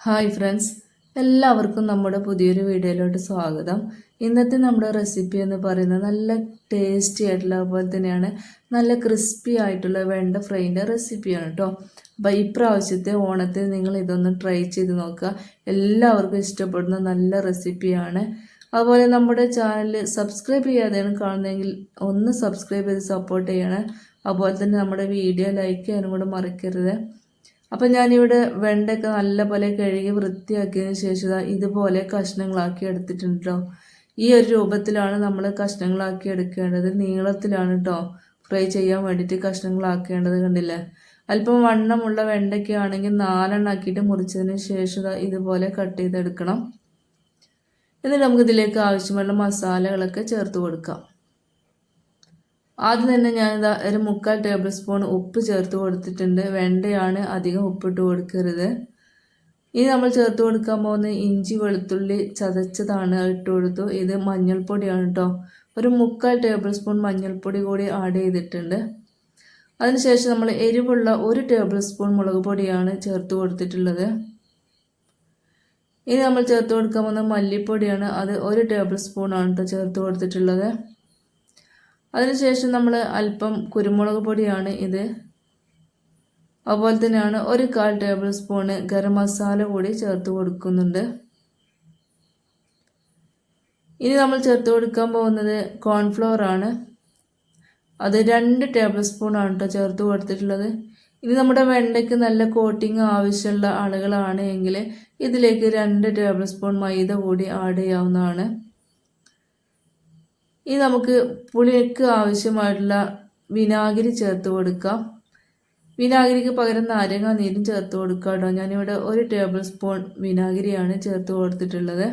Hi friends എല്ലാവർക്കും നമ്മുടെ പുതിയൊരു വീഡിയോയിലോട്ട് സ്വാഗതം. ഇന്നത്തെ നമ്മുടെ റെസിപ്പി എന്ന് പറയുന്നത് നല്ല ടേസ്റ്റി ആയിട്ടുള്ള അതുപോലെ തന്നെയാണ് നല്ല ക്രിസ്പി ആയിട്ടുള്ള വെണ്ട ഫ്രൈന്റെ റെസിപ്പിയാണ് കേട്ടോ അപ്പോൾ ഇപ്രാവശ്യത്തെ ഓണത്തിൽ നിങ്ങൾ ഇതൊന്ന് ട്രൈ ചെയ്ത് നോക്കുക. എല്ലാവർക്കും ഇഷ്ടപ്പെടുന്ന നല്ല റെസിപ്പിയാണ് അതുപോലെ നമ്മുടെ ചാനൽ സബ്സ്ക്രൈബ് ചെയ്യാതെയാണ് കാണുന്നതെങ്കിൽ ഒന്ന് സബ്സ്ക്രൈബ് ചെയ്ത് സപ്പോർട്ട് ചെയ്യണം. അതുപോലെ തന്നെ നമ്മുടെ വീഡിയോ ലൈക്ക് ചെയ്യാനും കൂടെ മറക്കരുത്. അപ്പം ഞാനിവിടെ വെണ്ടയൊക്കെ നല്ലപോലെ കഴുകി വൃത്തിയാക്കിയതിന് ശേഷം ഇതുപോലെ കഷ്ണങ്ങളാക്കി എടുത്തിട്ടുണ്ട് കേട്ടോ ഈ ഒരു രൂപത്തിലാണ് നമ്മൾ കഷ്ണങ്ങളാക്കി എടുക്കേണ്ടത്. നീളത്തിലാണ് കേട്ടോ ഫ്രൈ ചെയ്യാൻ വേണ്ടിയിട്ട് കഷ്ണങ്ങളാക്കേണ്ടത് കണ്ടില്ലേ? അല്പം വണ്ണമുള്ള വെണ്ടയ്ക്ക ആണെങ്കിൽ നാലെണ്ണം ആക്കിയിട്ട് മുറിച്ചതിന് ശേഷം ഇതുപോലെ കട്ട് ചെയ്തെടുക്കണം. എന്നിട്ട് നമുക്ക് ഇതിലേക്ക് ആവശ്യമുള്ള മസാലകളൊക്കെ ചേർത്ത് കൊടുക്കാം. ആദ്യം തന്നെ ഞാനിതാ ഒരു മുക്കാൽ ടേബിൾ സ്പൂൺ ഉപ്പ് ചേർത്ത് കൊടുത്തിട്ടുണ്ട്. വെണ്ടയാണ് അധികം ഉപ്പിട്ട് കൊടുക്കരുത്. ഇനി നമ്മൾ ചേർത്ത് കൊടുക്കാൻ പോകുന്ന ഇഞ്ചി വെളുത്തുള്ളി ചതച്ചതാണ് ഇട്ട് കൊടുത്തു. ഇത് മഞ്ഞൾപ്പൊടിയാണ് കേട്ടോ ഒരു മുക്കാൽ ടേബിൾ സ്പൂൺ മഞ്ഞൾപ്പൊടി കൂടി ആഡ് ചെയ്തിട്ടുണ്ട്. അതിനുശേഷം നമ്മൾ എരിവുള്ള ഒരു ടേബിൾ സ്പൂൺ മുളക് പൊടിയാണ് ചേർത്ത് കൊടുത്തിട്ടുള്ളത്. ഇനി നമ്മൾ ചേർത്ത് കൊടുക്കാൻ പോകുന്ന മല്ലിപ്പൊടിയാണ്. അത് ഒരു ടേബിൾ സ്പൂണാണ് കേട്ടോ ചേർത്ത് കൊടുത്തിട്ടുള്ളത്. അതിനുശേഷം നമ്മൾ അല്പം കുരുമുളക് പൊടിയാണ് ഇത്. അതുപോലെ തന്നെയാണ് ഒരു കാൽ ടേബിൾ സ്പൂണ് ഗരം മസാല കൂടി ചേർത്ത് കൊടുക്കുന്നുണ്ട്. ഇനി നമ്മൾ ചേർത്ത് കൊടുക്കാൻ പോകുന്നത് കോൺഫ്ലവർ ആണ്. അത് രണ്ട് ടേബിൾ സ്പൂൺ ആണ് കേട്ടോ ചേർത്ത് കൊടുത്തിട്ടുള്ളത്. ഇനി നമ്മുടെ വെണ്ടയ്ക്ക് നല്ല കോട്ടിങ് ആവശ്യമുള്ള ആളുകളാണ് എങ്കിൽ ഇതിലേക്ക് രണ്ട് ടേബിൾ സ്പൂൺ മൈദ കൂടി ആഡ് ചെയ്യാവുന്നതാണ്. ഇനി നമുക്ക് പുളിക്ക് ആവശ്യമായിട്ടുള്ള വിനാഗിരി ചേർത്ത് കൊടുക്കാം. വിനാഗിരിക്ക് പകരം നാരങ്ങ നീരും ചേർത്ത് കൊടുക്കാം കേട്ടോ. ഞാനിവിടെ ഒരു ടേബിൾ സ്പൂൺ വിനാഗിരിയാണ് ചേർത്ത് കൊടുത്തിട്ടുള്ളത്.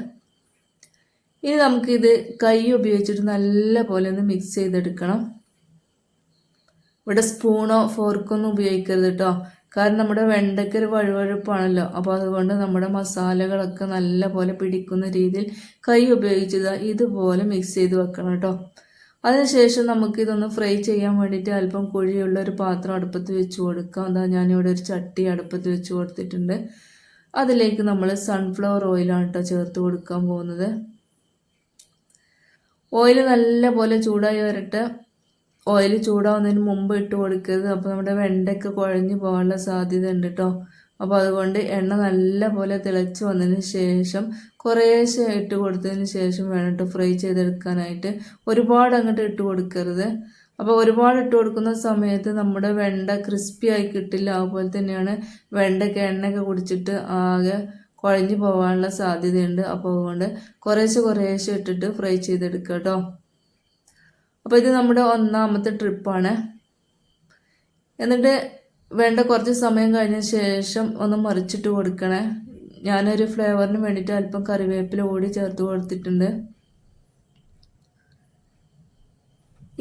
ഇനി നമുക്കിത് കൈ ഉപയോഗിച്ചിട്ട് നല്ല പോലെ ഒന്ന് മിക്സ് ചെയ്തെടുക്കണം. ഇവിടെ സ്പൂണോ ഫോർക്കൊന്നും ഉപയോഗിക്കരുത് കേട്ടോ. കാരണം നമ്മുടെ വെണ്ടയ്ക്ക് ഒരു വഴുവഴുപ്പാണല്ലോ. അപ്പോൾ അതുകൊണ്ട് നമ്മുടെ മസാലകളൊക്കെ നല്ല പോലെ പിടിക്കുന്ന രീതിയിൽ കൈ ഉപയോഗിച്ചത് ഇതുപോലെ മിക്സ് ചെയ്ത് വെക്കണം കേട്ടോ. അതിനുശേഷം നമുക്ക് ഇതൊന്ന് ഫ്രൈ ചെയ്യാൻ വേണ്ടിയിട്ട് അല്പം കുഴിയുള്ള ഒരു പാത്രം അടുപ്പത്ത് വെച്ച് കൊടുക്കാം. അതാ ഞാനിവിടെ ഒരു ചട്ടി അടുപ്പത്ത് വെച്ച് കൊടുത്തിട്ടുണ്ട്. അതിലേക്ക് നമ്മൾ സൺഫ്ലവർ ഓയിലാണ് കേട്ടോ ചേർത്ത് കൊടുക്കാൻ പോകുന്നത്. ഓയിൽ നല്ല പോലെ ചൂടായി വരട്ടെ. ഓയിൽ ചൂടാവുന്നതിന് മുമ്പ് ഇട്ട് കൊടുക്കരുത്. അപ്പോൾ നമ്മുടെ വെണ്ടയ്ക്ക് കുഴഞ്ഞു പോകാനുള്ള സാധ്യത ഉണ്ട് കേട്ടോ അപ്പോൾ അതുകൊണ്ട് എണ്ണ നല്ല പോലെ തിളച്ച് വന്നതിന് ശേഷം കുറേശ്ശെ ഇട്ട് കൊടുത്തതിന് ശേഷം വേണം കേട്ടോ ഫ്രൈ ചെയ്തെടുക്കാനായിട്ട്. ഒരുപാട് അങ്ങോട്ട് ഇട്ട് കൊടുക്കരുത്. അപ്പോൾ ഒരുപാട് ഇട്ട് കൊടുക്കുന്ന സമയത്ത് നമ്മുടെ വെണ്ട ക്രിസ്പി ആയി കിട്ടില്ല. അതുപോലെ തന്നെയാണ് വെണ്ടയ്ക്ക് എണ്ണയൊക്കെ കുടിച്ചിട്ട് ആകെ കുഴഞ്ഞു പോകാനുള്ള സാധ്യതയുണ്ട്. അപ്പോൾ അതുകൊണ്ട് കുറേശ്ശെ കുറേശ്ശെ ഇട്ടിട്ട് ഫ്രൈ ചെയ്തെടുക്കുക കേട്ടോ അപ്പോൾ ഇത് നമ്മുടെ ഒന്നാമത്തെ ട്രിപ്പാണ്. എന്നിട്ട് വേണ്ട കുറച്ച് സമയം കഴിഞ്ഞ ശേഷം ഒന്ന് മറിച്ചിട്ട് കൊടുക്കണേ. ഞാനൊരു ഫ്ലേവറിന് വേണ്ടിയിട്ട് അല്പം കറിവേപ്പില ഓടി ചേർത്ത് കൊടുത്തിട്ടുണ്ട്.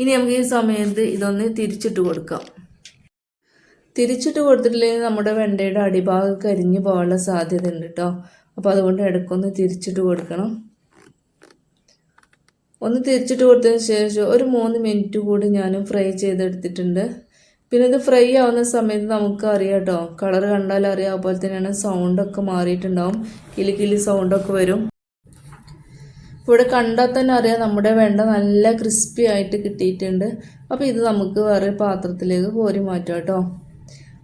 ഇനി നമുക്ക് ഈ സമയത്ത് ഇതൊന്ന് തിരിച്ചിട്ട് കൊടുക്കാം. തിരിച്ചിട്ട് കൊടുത്തിട്ടില്ലെങ്കിൽ നമ്മുടെ വെണ്ടയുടെ അടിഭാഗം കരിഞ്ഞു പോകാനുള്ള സാധ്യത ഉണ്ട് കേട്ടോ. അപ്പോൾ അതുകൊണ്ട് ഇടയ്ക്കൊന്ന് തിരിച്ചിട്ട് കൊടുക്കണം. ഒന്ന് തിരിച്ചിട്ട് കൊടുത്തതിന് ശേഷം ഒരു മൂന്ന് മിനിറ്റ് കൂടി ഞാൻ ഫ്രൈ ചെയ്തെടുത്തിട്ടുണ്ട്. പിന്നെ ഇത് ഫ്രൈ ആവുന്ന സമയത്ത് നമുക്ക് അറിയാം കേട്ടോ കളർ കണ്ടാൽ അറിയാം. അതുപോലെ തന്നെയാണ് സൗണ്ടൊക്കെ മാറിയിട്ടുണ്ടാവും. കിലി കിലി സൗണ്ടൊക്കെ വരും. ഇവിടെ കണ്ടാൽ തന്നെ അറിയാം നമ്മുടെ വെണ്ട നല്ല ക്രിസ്പി ആയിട്ട് കിട്ടിയിട്ടുണ്ട്. അപ്പോൾ ഇത് നമുക്ക് വേറെ പാത്രത്തിലേക്ക് കോരി മാറ്റാം കേട്ടോ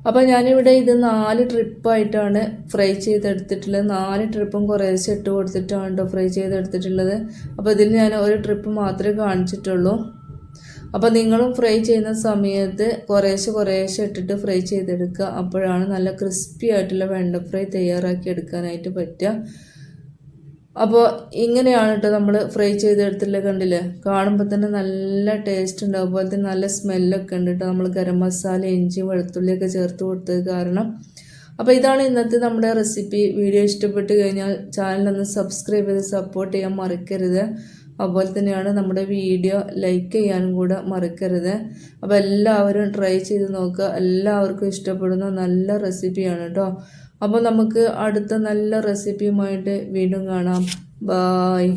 അപ്പോൾ ഞാനിവിടെ ഇത് നാല് ട്രിപ്പായിട്ടാണ് ഫ്രൈ ചെയ്തെടുത്തിട്ടുള്ളത്. നാല് ട്രിപ്പും കുറേശ്ശെ ഇട്ട് കൊടുത്തിട്ടാണ് കേട്ടോ ഫ്രൈ ചെയ്തെടുത്തിട്ടുള്ളത്. അപ്പോൾ ഇതിൽ ഞാൻ ഒരു ട്രിപ്പ് മാത്രമേ കാണിച്ചിട്ടുള്ളൂ. അപ്പോൾ നിങ്ങളും ഫ്രൈ ചെയ്യുന്ന സമയത്ത് കുറേശ്ശെ കുറേശ്ശെ ഇട്ടിട്ട് ഫ്രൈ ചെയ്തെടുക്കുക. അപ്പോഴാണ് നല്ല ക്രിസ്പി ആയിട്ടുള്ള വെണ്ട ഫ്രൈ തയ്യാറാക്കി എടുക്കാനായിട്ട് പറ്റുക. അപ്പോൾ ഇങ്ങനെയാണ് കേട്ടോ നമ്മൾ ഫ്രൈ ചെയ്തെടുത്തില്ല കണ്ടില്ലേ? കാണുമ്പോൾ തന്നെ നല്ല ടേസ്റ്റ് ഉണ്ട്. അതുപോലെ തന്നെ നല്ല സ്മെല്ലൊക്കെ ഉണ്ട് കേട്ടോ നമ്മൾ ഗരം മസാല ഇഞ്ചി വെളുത്തുള്ളിയൊക്കെ ചേർത്ത് കൊടുത്തത് കാരണം. അപ്പോൾ ഇതാണ് ഇന്നത്തെ നമ്മുടെ റെസിപ്പി വീഡിയോ ഇഷ്ടപ്പെട്ട് കഴിഞ്ഞാൽ ചാനലൊന്ന് സബ്സ്ക്രൈബ് ചെയ്ത് സപ്പോർട്ട് ചെയ്യാൻ മറക്കരുത്. അതുപോലെ തന്നെയാണ് നമ്മുടെ വീഡിയോ ലൈക്ക് ചെയ്യാനും കൂടെ മറക്കരുത്. അപ്പോൾ എല്ലാവരും ട്രൈ ചെയ്ത് നോക്കുക. എല്ലാവർക്കും ഇഷ്ടപ്പെടുന്ന നല്ല റെസിപ്പിയാണ് കേട്ടോ അപ്പോൾ നമുക്ക് അടുത്ത നല്ല റെസിപ്പിയുമായിട്ട് വീണ്ടും കാണാം. ബായ്